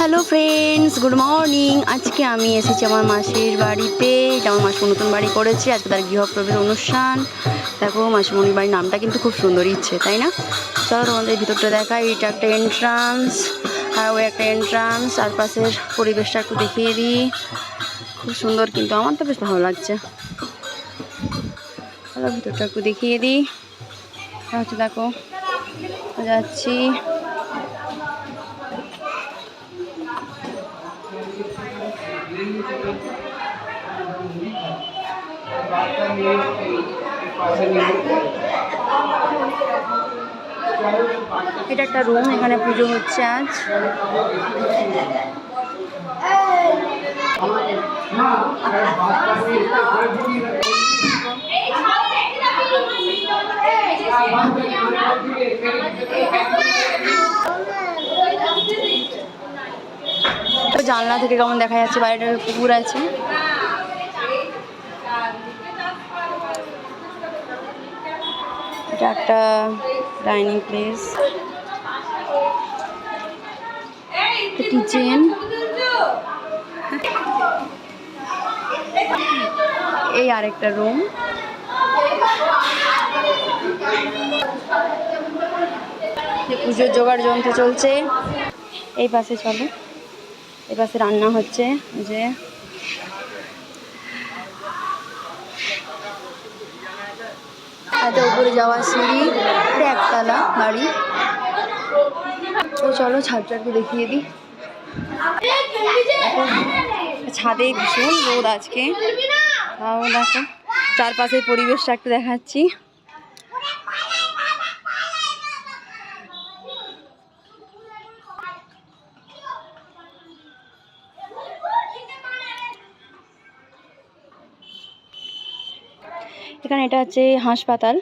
Hello friends, good morning. আজকে আমি এসেছি আমার মাসির বাড়িতে। এটা আমার মাসি নতুন বাড়ি করেছে। আজকে তার গৃহপ্রবেশ অনুষ্ঠান। দেখো, মাসিমণির বাড়ির নামটা কিন্তু খুব সুন্দর ইচ্ছে, তাই না? চলো তোমাদের ভিতরটা দেখাই। এটা একটা এন্ট্রান্স আর ওই একটা এন্ট্রান্স আর পাশের পরিবেশটা একটু দেখিয়ে দিই। খুব সুন্দর কিন্তু। আমার তো বেশ ভালো লাগছে। চলো ভিতরটা একটু দেখিয়ে দিই। হচ্ছে দেখো, যাচ্ছি। এটা একটা রুম এখানে পুজো হচ্ছে আজ তো জানলা থেকে কেমন দেখা যাচ্ছে? বাইরেটা পুকুর আছে। এটা একটা ডাইনিং প্লেস কিচেন এই আরেকটা রুম পুজোর জোগাড় যন্ত্র চলছে। এই পাশে চলো। এই পাশে রান্না হচ্ছে যে এটা উপরে যাওয়ার সিঁড়ি একতলা বাড়ি। তো চলো ছাদটা একটু দেখিয়ে দিই। ছাদে ভীষণ রোদ আজকে। তাও দেখো চারপাশের পরিবেশটা একটু দেখাচ্ছি। এখানে এটা হচ্ছে হাসপাতাল।